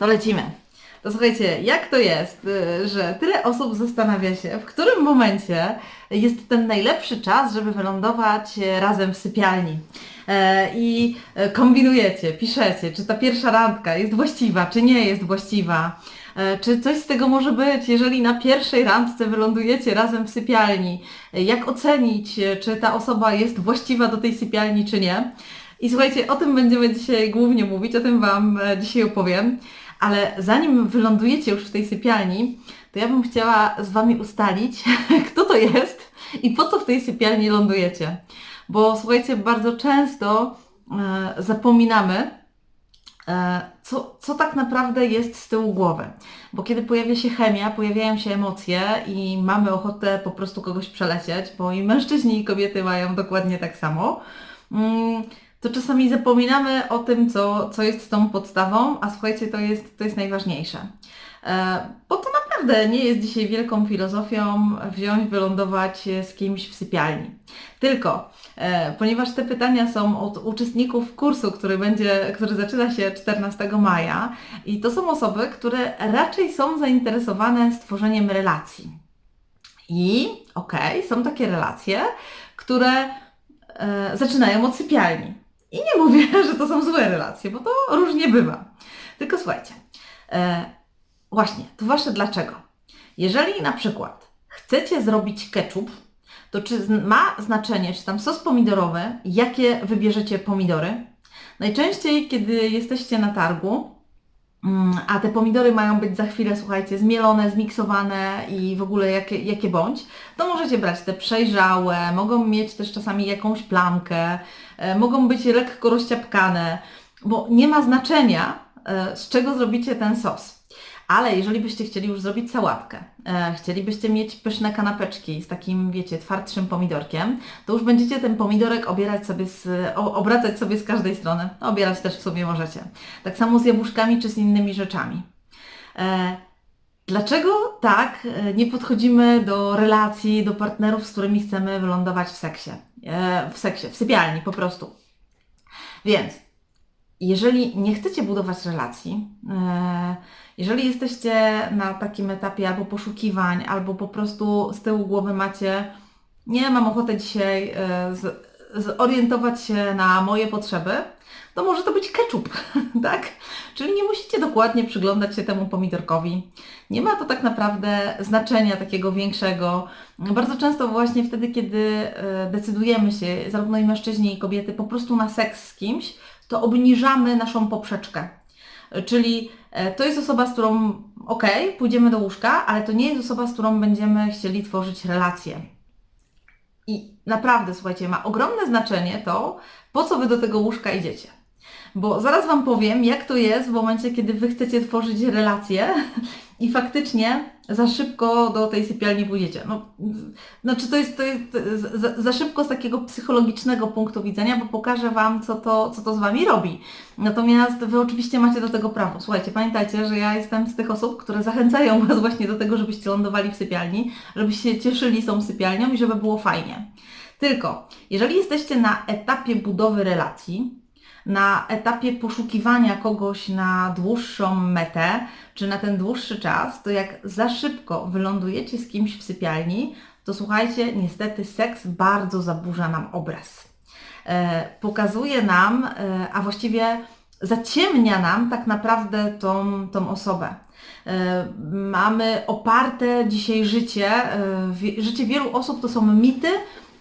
to lecimy. To słuchajcie, jak to jest, y, że tyle osób zastanawia się, w którym momencie jest ten najlepszy czas, żeby wylądować e, razem w sypialni. E, I e, kombinujecie, piszecie, czy ta pierwsza randka jest właściwa, czy nie jest właściwa. Czy coś z tego może być, jeżeli na pierwszej randce wylądujecie razem w sypialni? Jak ocenić, czy ta osoba jest właściwa do tej sypialni, czy nie? I słuchajcie, o tym będziemy dzisiaj głównie mówić, o tym Wam dzisiaj opowiem. Ale zanim wylądujecie już w tej sypialni, to ja bym chciała z Wami ustalić, kto to jest i po co w tej sypialni lądujecie. Bo słuchajcie, bardzo często e, zapominamy, e, co, co tak naprawdę jest z tyłu głowy. Bo kiedy pojawia się chemia, pojawiają się emocje i mamy ochotę po prostu kogoś przelecieć, bo i mężczyźni i kobiety mają dokładnie tak samo, mm, to czasami zapominamy o tym, co, co jest tą podstawą, a słuchajcie, to jest, to jest najważniejsze. E, Bo to naprawdę nie jest dzisiaj wielką filozofią wziąć, wylądować z kimś w sypialni. Tylko, e, ponieważ te pytania są od uczestników kursu, który, będzie, który zaczyna się 14 maja i to są osoby, które raczej są zainteresowane stworzeniem relacji. I okej, są takie relacje, które e, zaczynają od sypialni. I nie mówię, że to są złe relacje, bo to różnie bywa. Tylko słuchajcie, e, właśnie, to wasze dlaczego. Jeżeli na przykład chcecie zrobić ketchup, to czy ma znaczenie, czy tam sos pomidorowy, jakie wybierzecie pomidory? Najczęściej, kiedy jesteście na targu, a te pomidory mają być za chwilę, słuchajcie, zmielone, zmiksowane i w ogóle jakie, jakie bądź, to możecie brać te przejrzałe, mogą mieć też czasami jakąś plamkę, e, mogą być lekko rozciapkane, bo nie ma znaczenia, e, z czego zrobicie ten sos. Ale jeżeli byście chcieli już zrobić sałatkę, e, chcielibyście mieć pyszne kanapeczki z takim, wiecie, twardszym pomidorkiem, to już będziecie ten pomidorek obierać sobie z, o, obracać sobie z każdej strony. No, Obierać też w sobie możecie. Tak samo z jabłuszkami czy z innymi rzeczami. E, Dlaczego tak e, nie podchodzimy do relacji, do partnerów, z którymi chcemy wylądować w seksie? E, W seksie, w sypialni po prostu. Więc jeżeli nie chcecie budować relacji, e, jeżeli jesteście na takim etapie albo poszukiwań, albo po prostu z tyłu głowy macie, nie mam ochoty dzisiaj e, z, zorientować się na moje potrzeby, to może to być ketchup, tak? Czyli nie musicie dokładnie przyglądać się temu pomidorkowi. Nie ma to tak naprawdę znaczenia takiego większego. Bardzo często właśnie wtedy, kiedy e, decydujemy się, zarówno i mężczyźni, i kobiety, po prostu na seks z kimś, to obniżamy naszą poprzeczkę. Czyli e, to jest osoba, z którą ok, pójdziemy do łóżka, ale to nie jest osoba, z którą będziemy chcieli tworzyć relacje. I naprawdę, słuchajcie, ma ogromne znaczenie to, po co Wy do tego łóżka idziecie. Bo zaraz Wam powiem, jak to jest w momencie, kiedy Wy chcecie tworzyć relacje i faktycznie za szybko do tej sypialni pójdziecie. No, znaczy to jest, to jest za, za szybko z takiego psychologicznego punktu widzenia, bo pokażę Wam, co to, co to z Wami robi. Natomiast Wy oczywiście macie do tego prawo. Słuchajcie, pamiętajcie, że ja jestem z tych osób, które zachęcają Was właśnie do tego, żebyście lądowali w sypialni, żebyście cieszyli tą sypialnią i żeby było fajnie. Tylko, jeżeli jesteście na etapie budowy relacji, na etapie poszukiwania kogoś na dłuższą metę, czy na ten dłuższy czas, to jak za szybko wylądujecie z kimś w sypialni, to słuchajcie, niestety seks bardzo zaburza nam obraz. E, pokazuje nam, e, a właściwie zaciemnia nam tak naprawdę tą, tą osobę. E, mamy oparte dzisiaj życie, e, życie wielu osób to są mity,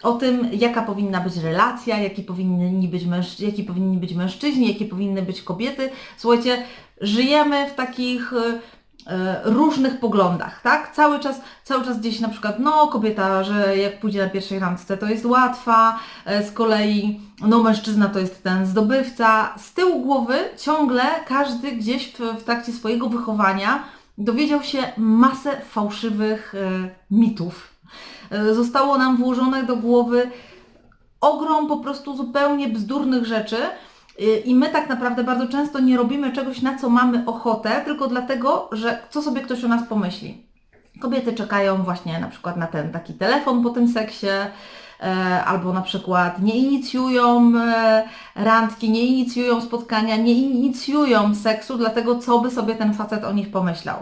o tym, jaka powinna być relacja, jaki powinni być, męż, jaki powinni być mężczyźni, jakie powinny być kobiety. Słuchajcie, żyjemy w takich e, e, różnych poglądach, tak? Cały czas, cały czas gdzieś na przykład, no kobieta, że jak pójdzie na pierwszej randce, to jest łatwa, e, z kolei no mężczyzna to jest ten zdobywca. Z tyłu głowy ciągle każdy gdzieś w, w trakcie swojego wychowania dowiedział się masę fałszywych e, mitów. E, Zostało nam włożone do głowy ogrom po prostu zupełnie bzdurnych rzeczy y, i my tak naprawdę bardzo często nie robimy czegoś, na co mamy ochotę, tylko dlatego, że co sobie ktoś o nas pomyśli. Kobiety czekają właśnie na przykład na ten taki telefon po tym seksie, e, albo na przykład nie inicjują e, randki, nie inicjują spotkania, nie inicjują seksu, dlatego co by sobie ten facet o nich pomyślał.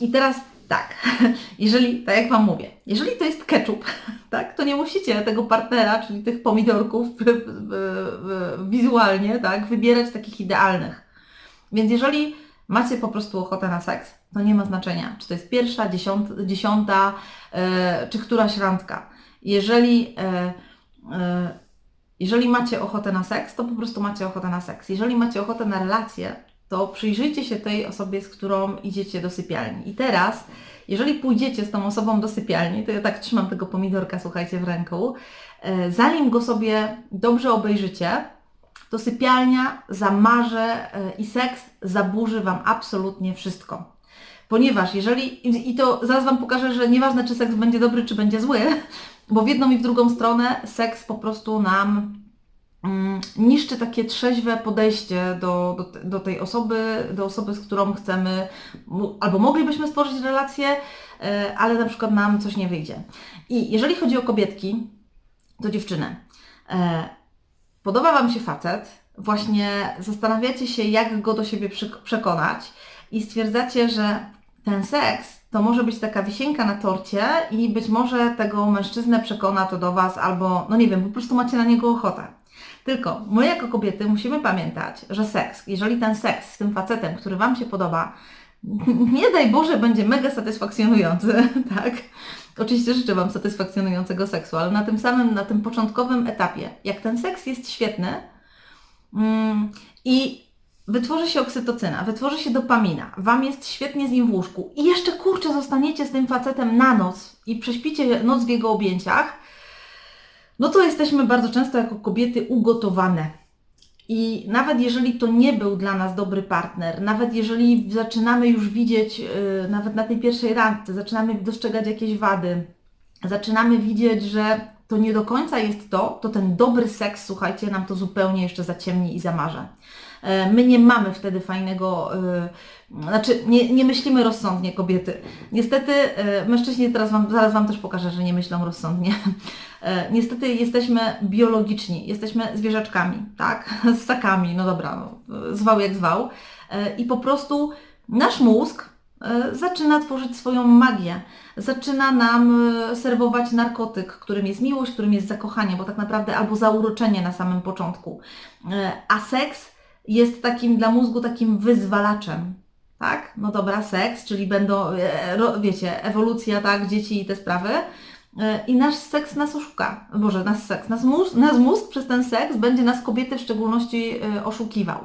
I teraz tak, jeżeli, tak jak Wam mówię, jeżeli to jest ketchup, tak, to nie musicie tego partnera, czyli tych pomidorków wizualnie, tak, wybierać takich idealnych. Więc jeżeli macie po prostu ochotę na seks, to nie ma znaczenia, czy to jest pierwsza, dziesiąta, dziesiąta czy któraś randka. Jeżeli, e, e, jeżeli macie ochotę na seks, to po prostu macie ochotę na seks. Jeżeli macie ochotę na relację, to przyjrzyjcie się tej osobie, z którą idziecie do sypialni. I teraz, jeżeli pójdziecie z tą osobą do sypialni, to ja tak trzymam tego pomidorka, słuchajcie, w ręku, e, zanim go sobie dobrze obejrzycie, to sypialnia zamarzy e, i seks zaburzy Wam absolutnie wszystko. Ponieważ jeżeli, i to zaraz Wam pokażę, że nieważne czy seks będzie dobry, czy będzie zły, bo w jedną i w drugą stronę seks po prostu nam niszczy takie trzeźwe podejście do, do, do, tej osoby, do osoby, z którą chcemy, albo moglibyśmy stworzyć relację, e, ale na przykład nam coś nie wyjdzie. I jeżeli chodzi o kobietki, to dziewczyny, e, podoba Wam się facet, właśnie zastanawiacie się, jak go do siebie przekonać i stwierdzacie, że ten seks to może być taka wisienka na torcie i być może tego mężczyznę przekona to do Was albo, no nie wiem, po prostu macie na niego ochotę. Tylko my jako kobiety musimy pamiętać, że seks, jeżeli ten seks z tym facetem, który Wam się podoba, nie daj Boże, będzie mega satysfakcjonujący, tak? Oczywiście życzę Wam satysfakcjonującego seksu, ale na tym samym, na tym początkowym etapie, jak ten seks jest świetny mm, i wytworzy się oksytocyna, wytworzy się dopamina, Wam jest świetnie z nim w łóżku i jeszcze kurczę zostaniecie z tym facetem na noc i prześpicie noc w jego objęciach, no to jesteśmy bardzo często jako kobiety ugotowane. I nawet jeżeli to nie był dla nas dobry partner, nawet jeżeli zaczynamy już widzieć, yy, nawet na tej pierwszej randce, zaczynamy dostrzegać jakieś wady, zaczynamy widzieć, że to nie do końca jest to, to ten dobry seks, słuchajcie, nam to zupełnie jeszcze zaciemni i zamarze. My nie mamy wtedy fajnego, yy, znaczy nie, nie myślimy rozsądnie kobiety. Niestety yy, mężczyźni, teraz wam, zaraz Wam też pokażę, że nie myślą rozsądnie. Yy, niestety jesteśmy biologiczni, jesteśmy zwierzaczkami, tak? Ssakami, no dobra, no, zwał jak zwał. I po prostu nasz mózg zaczyna tworzyć swoją magię. Zaczyna nam serwować narkotyk, którym jest miłość, którym jest zakochanie, bo tak naprawdę albo zauroczenie na samym początku. A seks jest takim dla mózgu takim wyzwalaczem. Tak? No dobra, seks, czyli będą, e, wiecie, ewolucja, tak, dzieci i te sprawy. E, I nasz seks nas oszuka. Boże, nasz seks, nasz mózg, nasz mózg przez ten seks będzie nas kobiety w szczególności e, oszukiwał.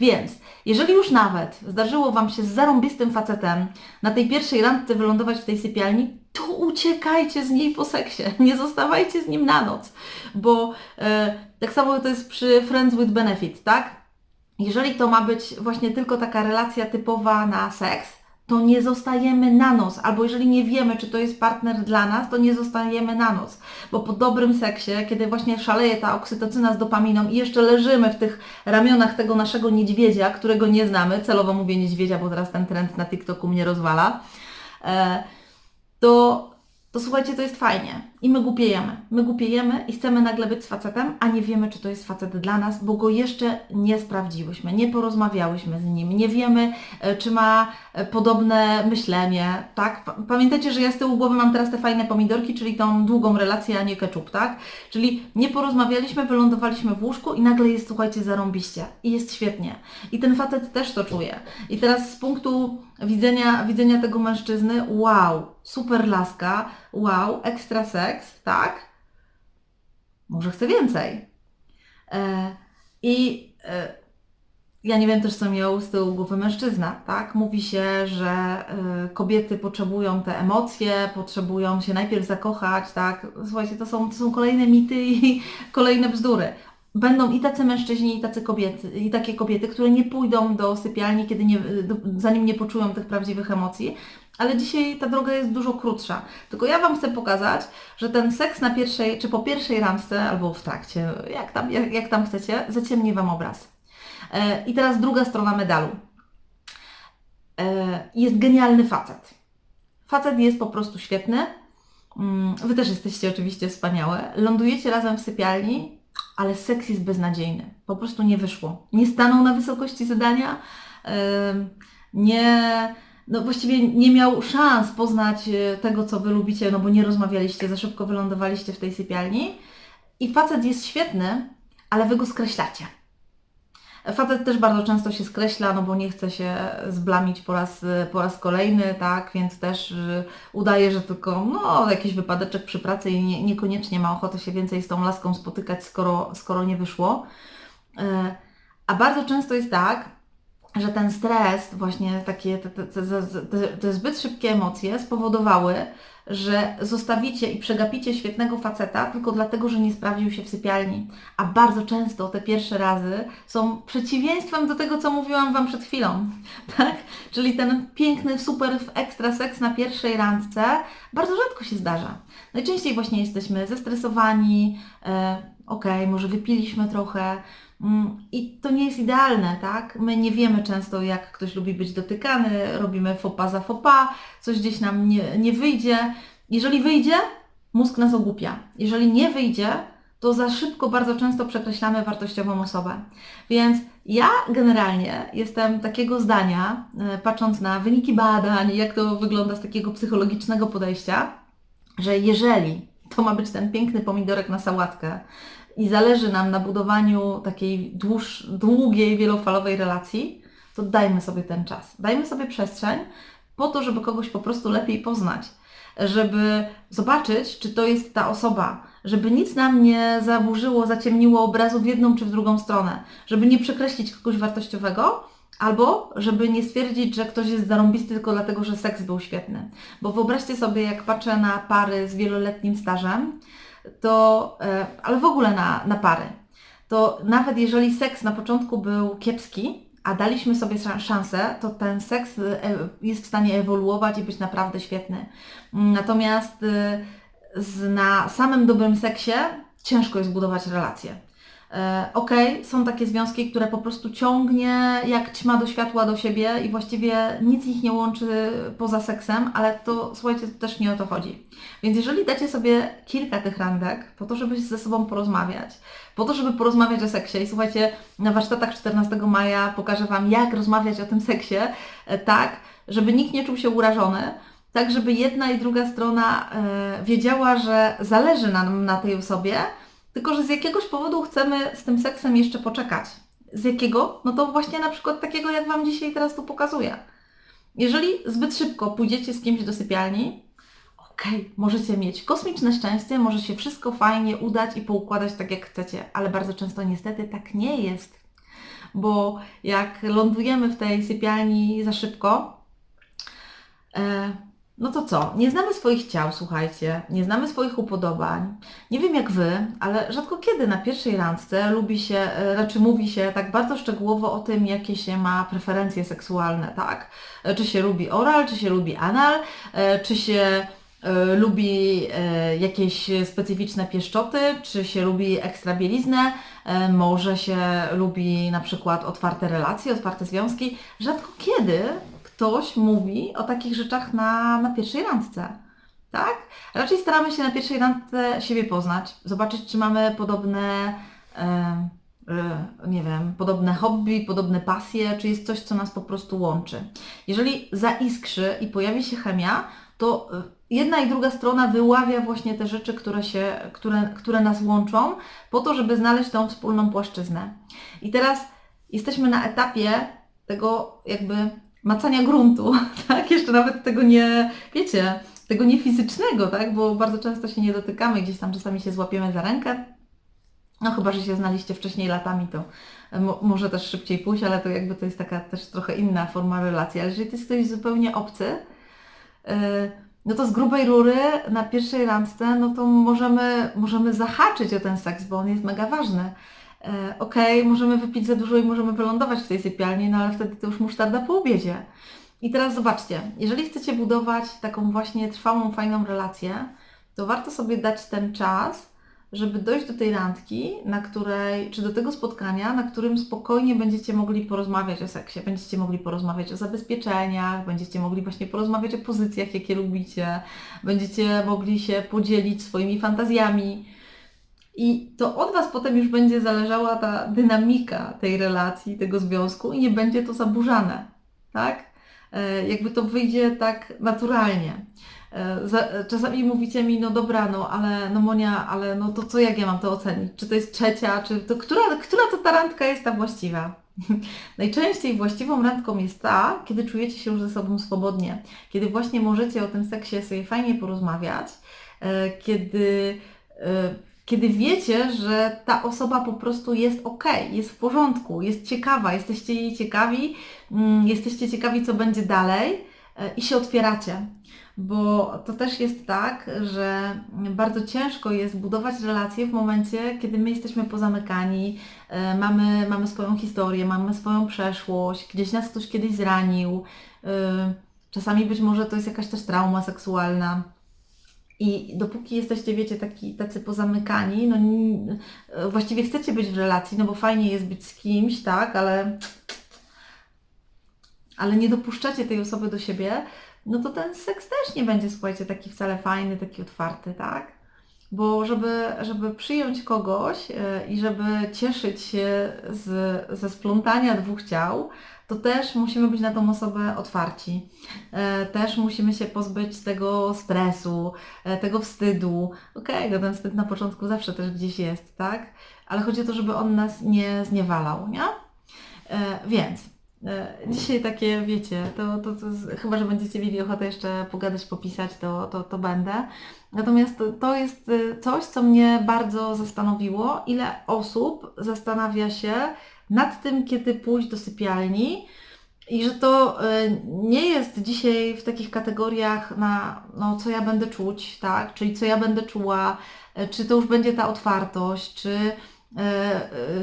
Więc, jeżeli już nawet zdarzyło Wam się z zarąbistym facetem na tej pierwszej randce wylądować w tej sypialni, to uciekajcie z niej po seksie. Nie zostawajcie z nim na noc. Bo e, tak samo to jest przy Friends with Benefit, tak? jeżeli to ma być właśnie tylko taka relacja typowa na seks, to nie zostajemy na noc, albo jeżeli nie wiemy, czy to jest partner dla nas, to nie zostajemy na noc. Bo po dobrym seksie, kiedy właśnie szaleje ta oksytocyna z dopaminą i jeszcze leżymy w tych ramionach tego naszego niedźwiedzia, którego nie znamy, celowo mówię niedźwiedzia, bo teraz ten trend na TikToku mnie rozwala, e, to, to słuchajcie, to jest fajnie. I my głupiejemy. My głupiejemy i chcemy nagle być z facetem, a nie wiemy, czy to jest facet dla nas, bo go jeszcze nie sprawdziłyśmy, nie porozmawiałyśmy z nim, nie wiemy, e, czy ma e, podobne myślenie, tak? Pamiętajcie, że ja z tyłu głowy mam teraz te fajne pomidorki, czyli tą długą relację, a nie ketchup, tak? Czyli nie porozmawialiśmy, wylądowaliśmy w łóżku i nagle jest, słuchajcie, zarąbiście. I jest świetnie. I ten facet też to czuje. I teraz z punktu widzenia, widzenia tego mężczyzny, wow, super laska, wow, ekstra seks, tak? Może chcę więcej. E, I e, ja nie wiem też, co miał z tyłu głowy mężczyzna, tak? Mówi się, że e, kobiety potrzebują te emocje, potrzebują się najpierw zakochać, tak? Słuchajcie, to są, to są kolejne mity i kolejne bzdury. Będą i tacy mężczyźni, i tacy kobiety, i takie kobiety, które nie pójdą do sypialni, kiedy nie, do, zanim nie poczują tych prawdziwych emocji, ale dzisiaj ta droga jest dużo krótsza. Tylko ja Wam chcę pokazać, że ten seks na pierwszej, czy po pierwszej randce, albo w trakcie, jak tam, jak, jak tam chcecie, zaciemni Wam obraz. E, I teraz druga strona medalu. E, jest genialny facet. Facet jest po prostu świetny. Mm, wy też jesteście oczywiście wspaniałe. Lądujecie razem w sypialni ale seks jest beznadziejny. Po prostu nie wyszło. Nie stanął na wysokości zadania, em, nie, no właściwie nie miał szans poznać e, tego, co Wy lubicie, no bo nie rozmawialiście, za szybko wylądowaliście w tej sypialni. I facet jest świetny, ale Wy go skreślacie. Facet też bardzo często się skreśla, no bo nie chce się zblamić po raz, po raz kolejny, tak, więc też udaje, że tylko no, jakiś wypadeczek przy pracy i nie, niekoniecznie ma ochoty się więcej z tą laską spotykać, skoro, skoro nie wyszło. E, A bardzo często jest tak, że ten stres, właśnie takie te, te, te, te, zbyt szybkie emocje spowodowały, że zostawicie i przegapicie świetnego faceta tylko dlatego, że nie sprawdził się w sypialni. A bardzo często te pierwsze razy są przeciwieństwem do tego, co mówiłam Wam przed chwilą. Tak? Czyli ten piękny, super ekstra seks na pierwszej randce bardzo rzadko się zdarza. Najczęściej właśnie jesteśmy zestresowani, e, okej, okay, może wypiliśmy trochę, i to nie jest idealne, tak? My nie wiemy często, jak ktoś lubi być dotykany, robimy fopa za fopa, coś gdzieś nam nie, nie wyjdzie. Jeżeli wyjdzie, mózg nas ogłupia. Jeżeli nie wyjdzie, to za szybko bardzo często przekreślamy wartościową osobę. Więc ja generalnie jestem takiego zdania, e, patrząc na wyniki badań, jak to wygląda z takiego psychologicznego podejścia, że jeżeli to ma być ten piękny pomidorek na sałatkę i zależy nam na budowaniu takiej dłuż, długiej, wielofalowej relacji, to dajmy sobie ten czas. Dajmy sobie przestrzeń po to, żeby kogoś po prostu lepiej poznać, żeby zobaczyć, czy to jest ta osoba, żeby nic nam nie zaburzyło, zaciemniło obrazu w jedną czy w drugą stronę, żeby nie przekreślić kogoś wartościowego, Albo żeby nie stwierdzić, że ktoś jest zarąbisty tylko dlatego, że seks był świetny. Bo wyobraźcie sobie, jak patrzę na pary z wieloletnim stażem, to, e, ale w ogóle na, na pary, to nawet jeżeli seks na początku był kiepski, a daliśmy sobie szansę, to ten seks e, jest w stanie ewoluować i być naprawdę świetny. Natomiast e, na samym dobrym seksie ciężko jest budować relacje. E, okej, okay, są takie związki, które po prostu ciągnie jak ćma do światła do siebie i właściwie nic ich nie łączy poza seksem, ale to słuchajcie, to też nie o to chodzi. Więc jeżeli dacie sobie kilka tych randek po to, żeby ze sobą porozmawiać, po to, żeby porozmawiać o seksie i słuchajcie, na warsztatach 14 maja pokażę Wam, jak rozmawiać o tym seksie e, tak, żeby nikt nie czuł się urażony, tak żeby jedna i druga strona e, wiedziała, że zależy nam na tej osobie, tylko, że z jakiegoś powodu chcemy z tym seksem jeszcze poczekać. Z jakiego? No to właśnie na przykład takiego, jak Wam dzisiaj teraz tu pokazuję. Jeżeli zbyt szybko pójdziecie z kimś do sypialni, okej, okay, możecie mieć kosmiczne szczęście, może się wszystko fajnie udać i poukładać tak, jak chcecie, ale bardzo często niestety tak nie jest. Bo jak lądujemy w tej sypialni za szybko, e, no to co? Nie znamy swoich ciał, słuchajcie, nie znamy swoich upodobań. Nie wiem jak Wy, ale rzadko kiedy na pierwszej randce lubi się, e, raczej mówi się tak bardzo szczegółowo o tym, jakie się ma preferencje seksualne, tak? E, czy się lubi oral, czy się lubi anal, e, czy się lubi jakieś specyficzne pieszczoty, czy się lubi ekstra bieliznę, może się lubi na przykład otwarte relacje, otwarte związki. Rzadko kiedy ktoś mówi o takich rzeczach na, na pierwszej randce. Tak? Raczej staramy się na pierwszej randce siebie poznać, zobaczyć, czy mamy podobne, e, e, nie wiem, podobne hobby, podobne pasje, czy jest coś, co nas po prostu łączy. Jeżeli zaiskrzy i pojawi się chemia, to jedna i druga strona wyławia właśnie te rzeczy, które, się, które, które nas łączą, po to, żeby znaleźć tą wspólną płaszczyznę. I teraz jesteśmy na etapie tego jakby macania gruntu, tak? Jeszcze nawet tego nie, wiecie, tego nie fizycznego, tak? Bo bardzo często się nie dotykamy, gdzieś tam czasami się złapiemy za rękę. No chyba, że się znaliście wcześniej latami, to może też szybciej pójść, ale to jakby to jest taka też trochę inna forma relacji. Ale jeżeli to jest ktoś zupełnie obcy, yy, no to z grubej rury na pierwszej randce, no to możemy, możemy zahaczyć o ten seks, bo on jest mega ważny. E, okay, możemy wypić za dużo i możemy wylądować w tej sypialni, no ale wtedy to już musztarda po obiedzie. I teraz zobaczcie, jeżeli chcecie budować taką właśnie trwałą, fajną relację, to warto sobie dać ten czas, żeby dojść do tej randki, na której, czy do tego spotkania, na którym spokojnie będziecie mogli porozmawiać o seksie, będziecie mogli porozmawiać o zabezpieczeniach, będziecie mogli właśnie porozmawiać o pozycjach, jakie lubicie, będziecie mogli się podzielić swoimi fantazjami, I to od Was potem już będzie zależała ta dynamika tej relacji, tego związku i nie będzie to zaburzane, tak? E, jakby to wyjdzie tak naturalnie. E, czasami mówicie mi, no dobra, no ale no Monia, ale no to co jak ja mam to ocenić? Czy to jest trzecia, czy to która, która to ta randka jest ta właściwa? Najczęściej właściwą randką jest ta, kiedy czujecie się już ze sobą swobodnie, kiedy właśnie możecie o tym seksie sobie fajnie porozmawiać, e, kiedy, kiedy wiecie, że ta osoba po prostu jest ok, jest w porządku, jest ciekawa, jesteście jej ciekawi, mm, jesteście ciekawi, co będzie dalej i się otwieracie bo to też jest tak, że bardzo ciężko jest budować relacje w momencie, kiedy my jesteśmy pozamykani, e, mamy, mamy swoją historię, mamy swoją przeszłość, gdzieś nas ktoś kiedyś zranił, e, czasami być może to jest jakaś też trauma seksualna. I dopóki jesteście, wiecie, taki, tacy pozamykani, no e, właściwie chcecie być w relacji, no bo fajnie jest być z kimś, tak, ale, ale nie dopuszczacie tej osoby do siebie, no to ten seks też nie będzie, słuchajcie, taki wcale fajny, taki otwarty, tak? Bo żeby, żeby przyjąć kogoś yy, i żeby cieszyć się z, ze splątania dwóch ciał, to też musimy być na tą osobę otwarci. E, też musimy się pozbyć tego stresu, e, tego wstydu. Okej, okay, no ten wstyd na początku zawsze też gdzieś jest, tak? Ale chodzi o to, żeby on nas nie zniewalał, nie? Więc E, dzisiaj takie, wiecie, to, to, to chyba, że będziecie mieli ochotę jeszcze pogadać, popisać, to, to, to będę. Natomiast to jest e, coś, co mnie bardzo zastanowiło, ile osób zastanawia się nad tym, kiedy pójść do sypialni i że to e, nie jest dzisiaj w takich kategoriach na, no, co ja będę czuć, tak, czyli co ja będę czuła, czy to już będzie ta otwartość, czy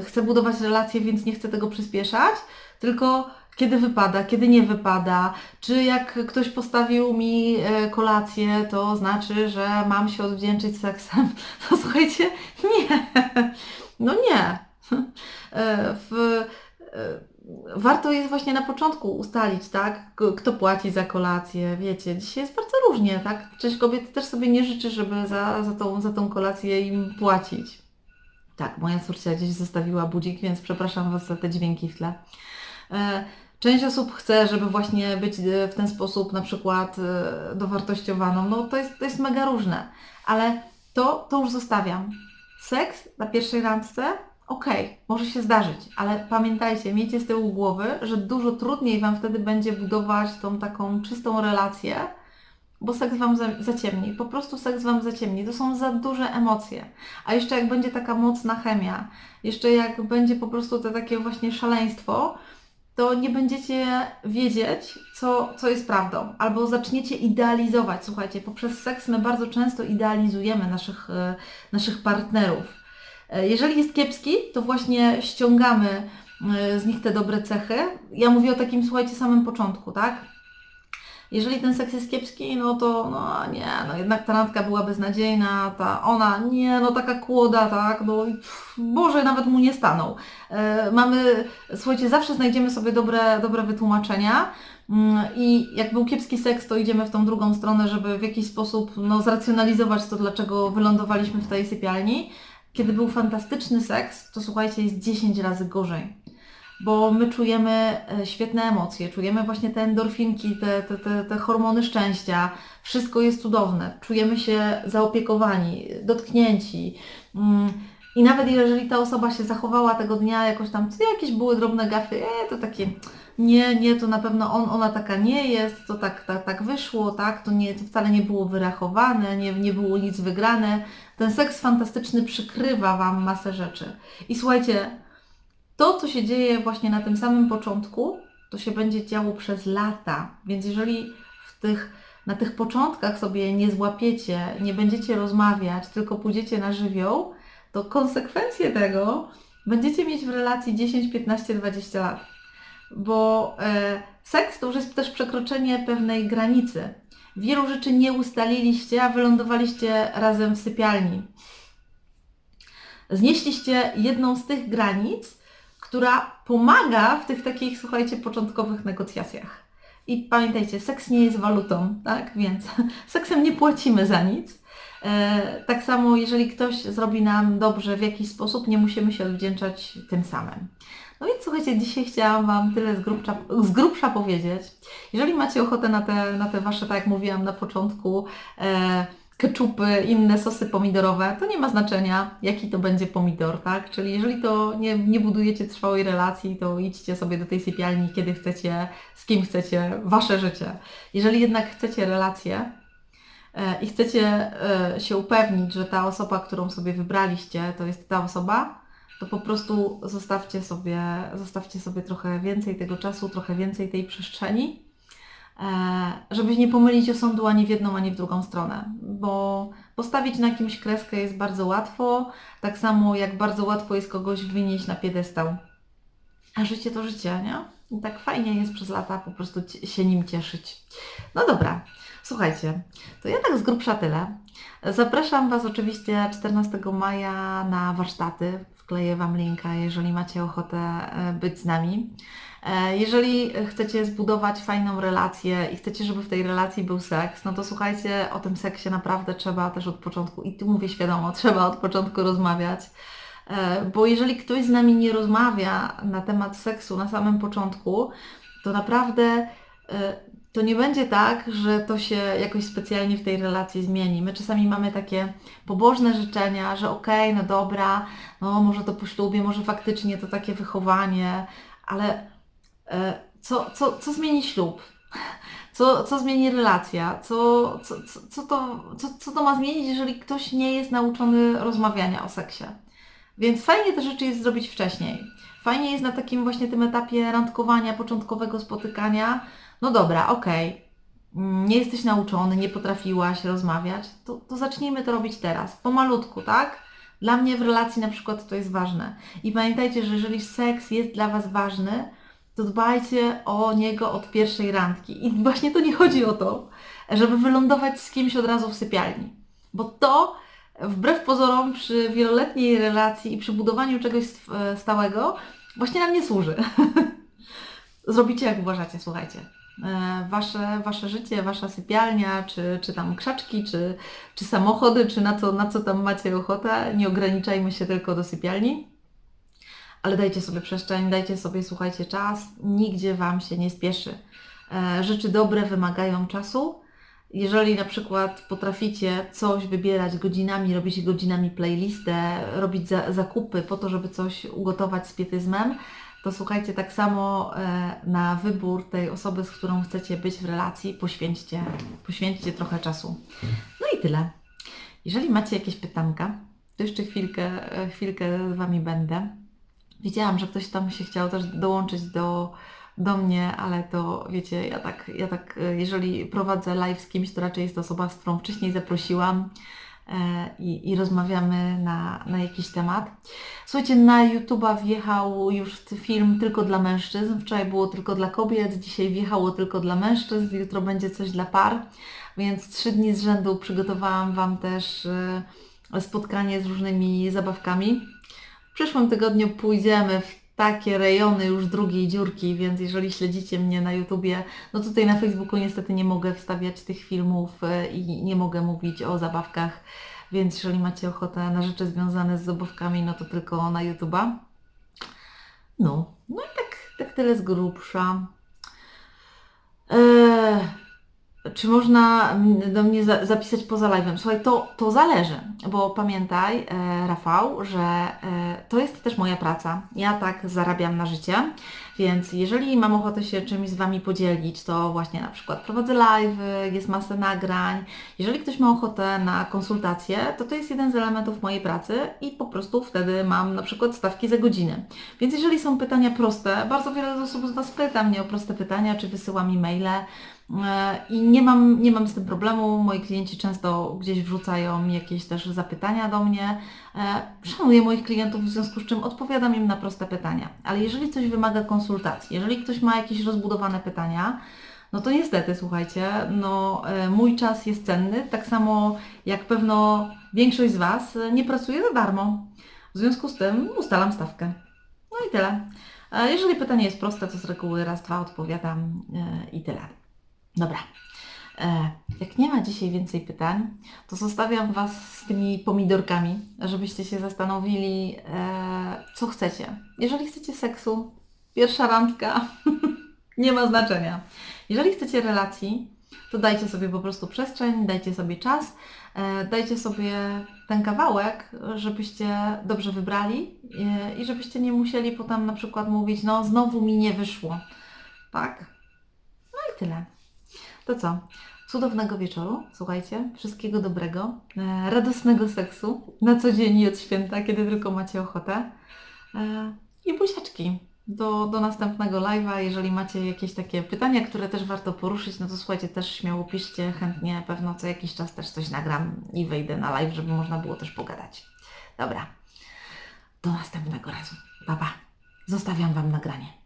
chcę budować relacje, więc nie chcę tego przyspieszać, tylko kiedy wypada, kiedy nie wypada, czy jak ktoś postawił mi e, kolację, to znaczy, że mam się odwdzięczyć seksem. No słuchajcie, nie, no nie. E, w, e, warto jest właśnie na początku ustalić, tak, kto płaci za kolację, wiecie, dzisiaj jest bardzo różnie, tak, część kobiet też sobie nie życzy, żeby za, za, tą, za tą kolację im płacić. Tak, moja córcia gdzieś zostawiła budzik, więc przepraszam Was za te dźwięki w tle. E, część osób chce, żeby właśnie być e, w ten sposób na przykład e, dowartościowaną. No to jest, to jest mega różne, ale to, to już zostawiam. Seks na pierwszej randce, okej, okay, może się zdarzyć, ale pamiętajcie, miejcie z tyłu głowy, że dużo trudniej Wam wtedy będzie budować tą taką czystą relację, bo seks Wam zaciemni. Po prostu seks Wam zaciemni. To są za duże emocje. A jeszcze jak będzie taka mocna chemia, jeszcze jak będzie po prostu to takie właśnie szaleństwo, to nie będziecie wiedzieć, co, co jest prawdą, albo zaczniecie idealizować. Słuchajcie, poprzez seks my bardzo często idealizujemy naszych, e, naszych partnerów. E, jeżeli jest kiepski, to właśnie ściągamy e, z nich te dobre cechy. Ja mówię o takim, słuchajcie, samym początku, tak? Jeżeli ten seks jest kiepski, no to no nie, no jednak ta randka była beznadziejna, ta ona, nie, no taka kłoda, tak, no Boże, nawet mu nie stanął. E, mamy, słuchajcie, zawsze znajdziemy sobie dobre, dobre wytłumaczenia mm, i jak był kiepski seks, to idziemy w tą drugą stronę, żeby w jakiś sposób no, zracjonalizować to, dlaczego wylądowaliśmy w tej sypialni. Kiedy był fantastyczny seks, to słuchajcie, jest 10 razy gorzej bo my czujemy e, świetne emocje, czujemy właśnie te endorfinki, te, te, te, te hormony szczęścia, wszystko jest cudowne, czujemy się zaopiekowani, dotknięci. Mm, I nawet jeżeli ta osoba się zachowała tego dnia jakoś tam, jakieś były drobne gafy, e, to takie nie, nie, to na pewno on, ona taka nie jest, to tak, tak, tak wyszło, tak, to, nie, to wcale nie było wyrachowane, nie, nie było nic wygrane. Ten seks fantastyczny przykrywa Wam masę rzeczy. I słuchajcie, to, co się dzieje właśnie na tym samym początku, to się będzie działo przez lata. Więc jeżeli w tych, na tych początkach sobie nie złapiecie, nie będziecie rozmawiać, tylko pójdziecie na żywioł, to konsekwencje tego będziecie mieć w relacji 10, 15, 20 lat. Bo e, seks to już jest też przekroczenie pewnej granicy. Wielu rzeczy nie ustaliliście, a wylądowaliście razem w sypialni. Znieśliście jedną z tych granic, która pomaga w tych takich, słuchajcie, początkowych negocjacjach. I pamiętajcie, seks nie jest walutą, tak? Więc seksem nie płacimy za nic. E, tak samo, jeżeli ktoś zrobi nam dobrze w jakiś sposób, nie musimy się odwdzięczać tym samym. No więc słuchajcie, dzisiaj chciałam Wam tyle z grubsza, z grubsza powiedzieć. Jeżeli macie ochotę na te, na te Wasze, tak jak mówiłam na początku, e, keczupy, inne sosy pomidorowe, to nie ma znaczenia, jaki to będzie pomidor, tak? Czyli jeżeli to nie, nie budujecie trwałej relacji, to idźcie sobie do tej sypialni, kiedy chcecie, z kim chcecie, Wasze życie. Jeżeli jednak chcecie relacje, e, i chcecie e, się upewnić, że ta osoba, którą sobie wybraliście, to jest ta osoba, to po prostu zostawcie sobie, zostawcie sobie trochę więcej tego czasu, trochę więcej tej przestrzeni, żeby nie pomylić osądu ani w jedną, ani w drugą stronę. Bo postawić na kimś kreskę jest bardzo łatwo, tak samo jak bardzo łatwo jest kogoś wynieść na piedestał. A życie to życie, nie? I tak fajnie jest przez lata po prostu się nim cieszyć. No dobra, słuchajcie, to ja tak z grubsza tyle. Zapraszam Was oczywiście 14 maja na warsztaty. Wkleję Wam linka, jeżeli macie ochotę e, być z nami. E, Jeżeli chcecie zbudować fajną relację i chcecie, żeby w tej relacji był seks, no to słuchajcie, o tym seksie naprawdę trzeba też od początku, i tu mówię świadomo, trzeba od początku rozmawiać. E, Bo jeżeli ktoś z nami nie rozmawia na temat seksu na samym początku, to naprawdę to nie będzie tak, że to się jakoś specjalnie w tej relacji zmieni. My czasami mamy takie pobożne życzenia, że okej, no dobra, no może to po ślubie, może faktycznie to takie wychowanie, ale e, co, co, co zmieni ślub? Co, co zmieni relacja? Co, co, co, to, co, co to ma zmienić, jeżeli ktoś nie jest nauczony rozmawiania o seksie? Więc fajnie te rzeczy jest zrobić wcześniej. Fajnie jest na takim właśnie tym etapie randkowania, początkowego spotykania. No dobra, okej, mm, nie jesteś nauczony, nie potrafiłaś rozmawiać, to, to zacznijmy to robić teraz, pomalutku, tak? Dla mnie w relacji na przykład to jest ważne. I pamiętajcie, że jeżeli seks jest dla Was ważny, to dbajcie o niego od pierwszej randki. I właśnie to nie chodzi o to, żeby wylądować z kimś od razu w sypialni. Bo to wbrew pozorom przy wieloletniej relacji i przy budowaniu czegoś e, stałego właśnie nam nie służy. Zrobicie jak uważacie, słuchajcie. E, Wasze, wasze życie, wasza sypialnia, czy, czy tam krzaczki, czy, czy samochody, czy na co, na co tam macie ochotę. Nie ograniczajmy się tylko do sypialni. Ale dajcie sobie przestrzeń, dajcie sobie, słuchajcie, czas. Nigdzie Wam się nie spieszy. E, Rzeczy dobre wymagają czasu. Jeżeli na przykład potraficie coś wybierać godzinami, robić godzinami playlistę, robić za, zakupy po to, żeby coś ugotować z pietyzmem, to słuchajcie, tak samo e, na wybór tej osoby, z którą chcecie być w relacji, poświęćcie, poświęćcie trochę czasu. No i tyle. Jeżeli macie jakieś pytanka, to jeszcze chwilkę, e, chwilkę z Wami będę. Widziałam, że ktoś tam się chciał też dołączyć do, do mnie, ale to wiecie, ja tak, ja tak, e, jeżeli prowadzę live z kimś, to raczej jest to osoba, z którą wcześniej zaprosiłam i, i rozmawiamy na, na jakiś temat. Słuchajcie, na YouTube'a wjechał już film tylko dla mężczyzn. Wczoraj było tylko dla kobiet, dzisiaj wjechało tylko dla mężczyzn, jutro będzie coś dla par. Więc trzy dni z rzędu przygotowałam Wam też e, spotkanie z różnymi zabawkami. W przyszłym tygodniu pójdziemy w takie rejony już drugiej dziurki, więc jeżeli śledzicie mnie na YouTubie, no tutaj na Facebooku niestety nie mogę wstawiać tych filmów e, i nie mogę mówić o zabawkach, więc jeżeli macie ochotę na rzeczy związane z zabawkami, no to tylko na YouTuba. No, no i tak, tak tyle z grubsza. Eee, czy można mm, do mnie za, zapisać poza live'em? Słuchaj, to, to zależy, bo pamiętaj, e, Rafał, że e, to jest też moja praca. Ja tak zarabiam na życie, więc jeżeli mam ochotę się czymś z Wami podzielić, to właśnie na przykład prowadzę live, jest masę nagrań. Jeżeli ktoś ma ochotę na konsultację, to to jest jeden z elementów mojej pracy i po prostu wtedy mam na przykład stawki za godziny. Więc jeżeli są pytania proste, bardzo wiele osób z Was pyta mnie o proste pytania, czy wysyła mi maile, E, I nie mam, nie mam z tym problemu. Moi klienci często gdzieś wrzucają jakieś też zapytania do mnie. E, Szanuję moich klientów, w związku z czym odpowiadam im na proste pytania. Ale jeżeli coś wymaga konsultacji, jeżeli ktoś ma jakieś rozbudowane pytania, no to niestety, słuchajcie, no e, mój czas jest cenny, tak samo jak pewno większość z Was nie pracuje za darmo. W związku z tym ustalam stawkę. No i tyle. E, Jeżeli pytanie jest proste, to z reguły raz, dwa odpowiadam i tyle. Dobra. E, jak nie ma dzisiaj więcej pytań, to zostawiam Was z tymi pomidorkami, żebyście się zastanowili, e, co chcecie. Jeżeli chcecie seksu, pierwsza randka nie ma znaczenia. Jeżeli chcecie relacji, to dajcie sobie po prostu przestrzeń, dajcie sobie czas, e, dajcie sobie ten kawałek, żebyście dobrze wybrali i żebyście nie musieli potem na przykład mówić, no znowu mi nie wyszło. Tak? No i tyle. To co? Cudownego wieczoru, słuchajcie, wszystkiego dobrego, e, radosnego seksu na co dzień i od święta, kiedy tylko macie ochotę. E, I buziaczki. Do, do następnego live'a. Jeżeli macie jakieś takie pytania, które też warto poruszyć, no to słuchajcie, też śmiało piszcie, chętnie pewno co jakiś czas też coś nagram i wejdę na live, żeby można było też pogadać. Dobra, do następnego razu. Pa, pa. Zostawiam Wam nagranie.